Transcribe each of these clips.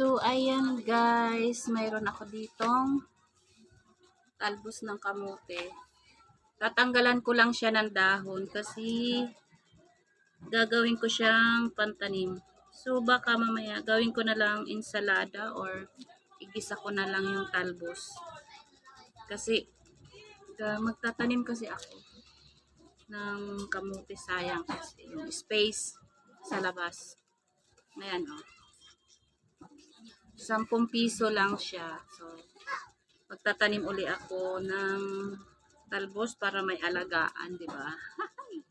So, ayan guys, mayroon ako ditong talbos ng kamote. Tatanggalan ko lang siya ng dahon kasi gagawin ko siyang pantanim. So, baka mamaya gawin ko na lang ensalada or igisa ko na lang yung talbos. Kasi magtatanim kasi ako ng kamote sayang kasi yung space sa labas. Ayan oh. 10 piso lang siya. So, magtatanim uli ako ng talbos para may alagaan, di ba?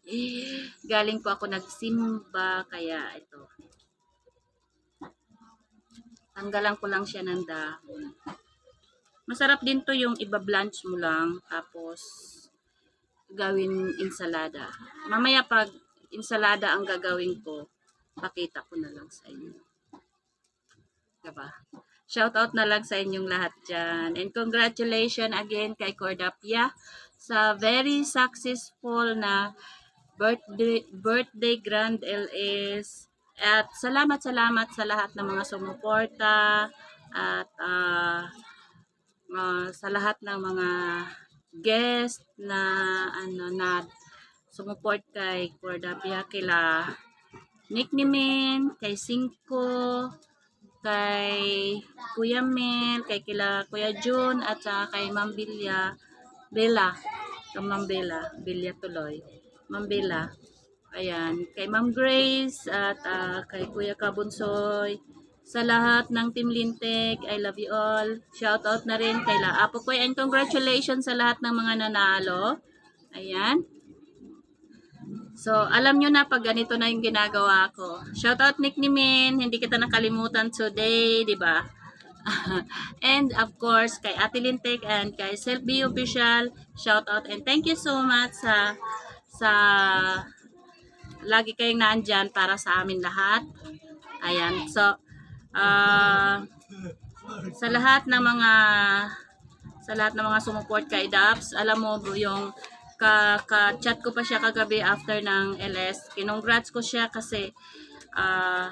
Galing po ako nagsimba, kaya ito. Tanggalan ko lang siya ng dahon. Masarap din to yung iba-blanch mo lang, tapos gawin ensalada. Mamaya pag ensalada ang gagawin ko, pakita ko na lang sa inyo. Diba? Shout out na lang sa inyong lahat dyan. And congratulations again kay Cordapia sa very successful na birthday, birthday grand LS. At salamat salamat sa lahat ng mga sumuporta at ah, ah, sa lahat ng mga guest na ano na sumuport kay Cordapia kila Nick Nimin, kay Cinco, kay Kuya Mel, kay kila Kuya Jun, at saka kay Ma'am Bilya, Bella, kay Ma'am Bella, Bilya tuloy, Ma'am Bella, ayan, kay Ma'am Grace, at ah, kay Kuya Kabunsoy, sa lahat ng Team Lintek, I love you all. Shout out na rin kay La Apo Koy, and congratulations sa lahat ng mga nanalo. Ayan. So, alam nyo na pag ganito na yung ginagawa ko. Shoutout Nick Nimin, hindi kita nakalimutan today, di ba? and of course, kay Ate Lintek and kay Selfie Official, shoutout and thank you so much sa sa lagi kayong nandyan para sa amin lahat. Ayan. So, ah sa lahat ng mga sa lahat ng mga sumuport kay Daps, alam mo yung ka, ka chat ko pa siya kagabi after ng LS. Kinongrats ko siya kasi ah,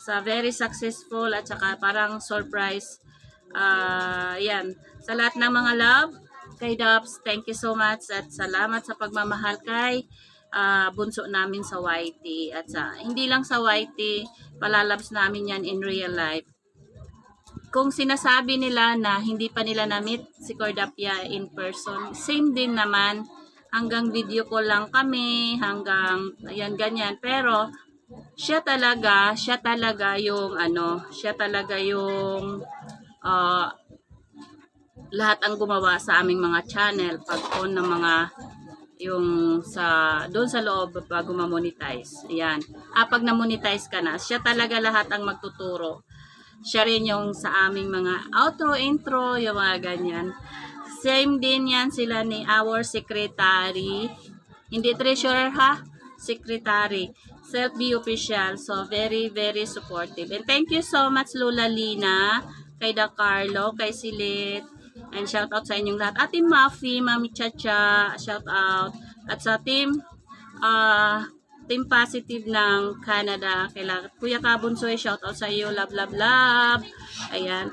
sa very successful at saka parang surprise. Ah, yan. Sa lahat ng mga love kay Daps, thank you so much at salamat sa pagmamahal kay ah, bunso namin sa YT. At sa hindi lang sa YT, palalabs namin yan in real life kung sinasabi nila na hindi pa nila na-meet si Cordapia in person, same din naman. Hanggang video call lang kami, hanggang ayan ganyan. Pero siya talaga, siya talaga yung ano, siya talaga yung ah, lahat ang gumawa sa aming mga channel pag on ng mga yung sa doon sa loob bago ma-monetize. Ayan. Ah, pag na-monetize ka na, siya talaga lahat ang magtuturo siya rin yung sa aming mga outro, intro, yung mga ganyan. Same din yan sila ni our secretary. Hindi treasurer ha? Secretary. Self-be official. So, very, very supportive. And thank you so much, Lula Lina, kay Da Carlo, kay Silit, and shout out sa inyong lahat. At Team Muffy, Mami Chacha, shout out. At sa team, ah, Team Positive ng Canada. Kailangan, Kuya Kabunsoy, shout out sa iyo. Love, love, love. Ayan.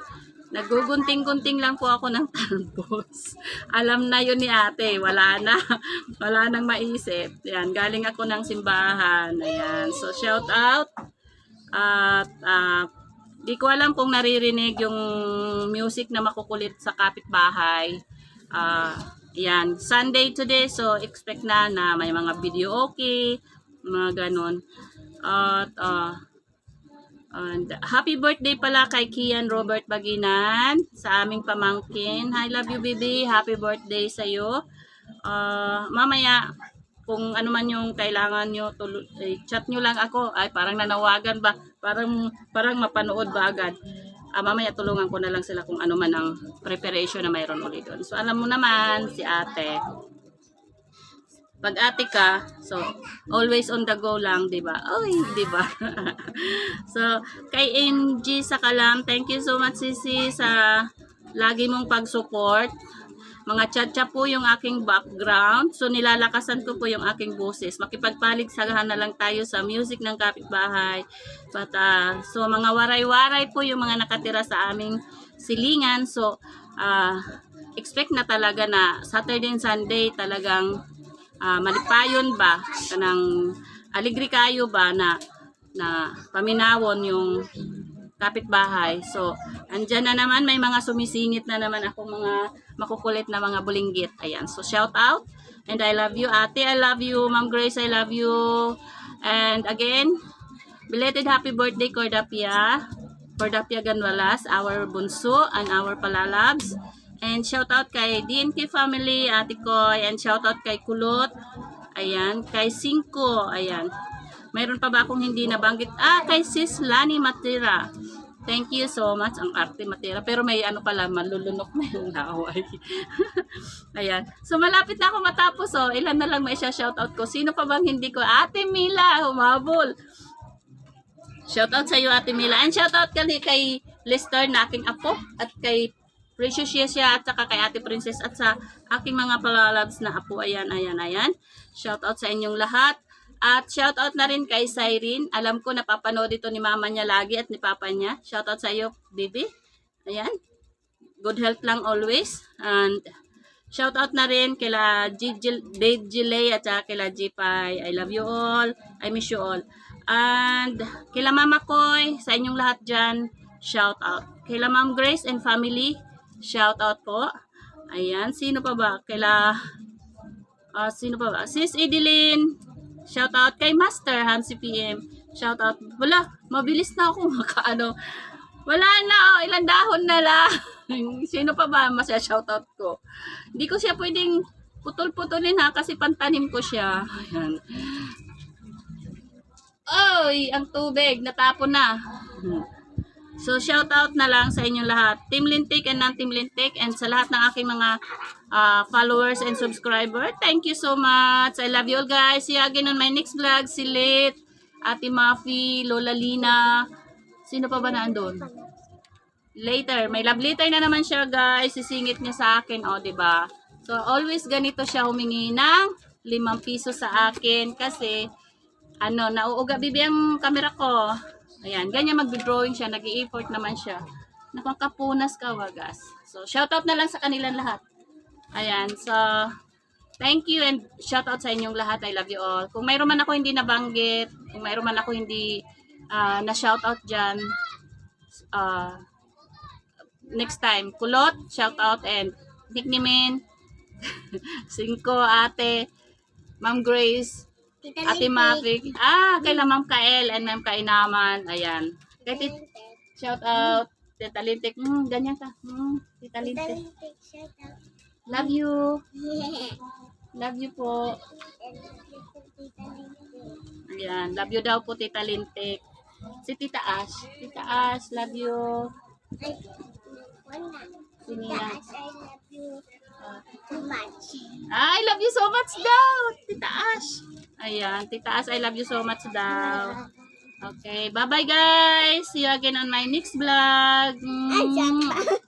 Nagugunting-gunting lang po ako ng talbos. Alam na yun ni ate. Wala na. Wala nang maisip. Ayan. Galing ako ng simbahan. Ayan. So, shout out. At, ah, di ko alam kung naririnig yung music na makukulit sa kapitbahay. Ah, yan. Sunday today, so expect na na may mga video okay, mga ganon. At, ah, and happy birthday pala kay Kian Robert Baginan sa aming pamangkin. I love you, baby. Happy birthday sa iyo. mamaya, kung ano man yung kailangan nyo, tulo- eh, chat nyo lang ako. Ay, parang nanawagan ba? Parang, parang mapanood ba agad? Ah, mamaya tulungan ko na lang sila kung ano man ang preparation na mayroon ulit doon. So, alam mo naman, si ate, pag ate ka, so, always on the go lang, di ba? Oy, di ba? so, kay NG sa Kalam, thank you so much, Sisi, sa lagi mong pag-support. mga tsa po yung aking background. So, nilalakasan ko po yung aking boses. Makipagpaligsagahan na lang tayo sa music ng kapitbahay. But, ah, so, mga waray-waray po yung mga nakatira sa aming silingan. So, ah, expect na talaga na Saturday and Sunday talagang ah, malipayon ba kanang aligri kayo ba na na paminawon yung kapitbahay. So, andyan na naman, may mga sumisingit na naman ako mga makukulit na mga bulinggit. Ayan, so shout out. And I love you, ate. I love you. Ma'am Grace, I love you. And again, belated happy birthday, Cordapia. Cordapia Ganwalas, our bunso and our palalabs. And shout out kay DNK family, ate Koy. And shout out kay Kulot. Ayan, kay Cinco. Ayan. Mayroon pa ba akong hindi nabanggit? Ah, kay Sis Lani Matira. Thank you so much. Ang arte Matira. Pero may ano pala, malulunok na yung naway. Ayan. So, malapit na ako matapos. Oh. Ilan na lang may shoutout ko. Sino pa bang hindi ko? Ate Mila, humabol. Shoutout sa iyo, Ate Mila. And shoutout kali kay Lester na aking apo. At kay Precious Yesya at saka kay Ate Princess at sa aking mga palalabs na apo. Ayan, ayan, ayan. Shoutout sa inyong lahat. At shoutout na rin kay Cyrene. Alam ko napapanood ito ni mama niya lagi at ni papa niya. Shoutout sa iyo, baby. Ayan. Good health lang always. And shoutout na rin kila Dave Gilay at saka kila G-Pi. I love you all. I miss you all. And kila Mama Koy, sa inyong lahat dyan, shout out. Kila Ma'am Grace and family, shout out po. Ayan, sino pa ba? Kila, ah sino pa ba? Sis Edeline, shout out kay Master Hansi PM. Shout out. Wala, mabilis na ako makaano. Wala na, oh, ilang dahon na lang. sino pa ba masya shout out ko? Hindi ko siya pwedeng putol-putulin ha kasi pantanim ko siya. Ayan. Oy, ang tubig, natapon na. So, shout out na lang sa inyong lahat. Team Lintik and non-Team Lintik and sa lahat ng aking mga ah, followers and subscriber. Thank you so much. I love you all guys. See you again on my next vlog. Si Lit, Ate Mafi, Lola Lina. Sino pa ba nandun? Later. May love letter na naman siya guys. Sisingit niya sa akin. O, oh, ba? So, always ganito siya humingi ng limang piso sa akin kasi ano, nauuga bibi ang camera ko. Ayan, ganyan mag-drawing siya, nag effort naman siya. Nakakapunas ka, wagas. So, shoutout na lang sa kanilang lahat. Ayan, so, thank you and shoutout sa inyong lahat. I love you all. Kung mayroon man ako hindi nabanggit, kung mayroon man ako hindi ah, na shoutout dyan, ah, next time, kulot, shoutout, and nickname Cinco, ate, Ma'am Grace, Ate Mafik. Ah, kay la Ma'am Kael and Ma'am Kainaman. Ayan. Kay tit shout out. Tita Lintik. Mm, ganyan ka. Mm, Tita Lintik. Love you. Love you po. Ayan. Love you daw po, Tita Lintik. Si Tita Ash. Tita Ash, love you. Sino yan? Ah, I love you so much daw, Tita Ash. Ayan, Tita Ash, I love you so much daw. Okay, bye-bye guys. See you again on my next vlog. Mm.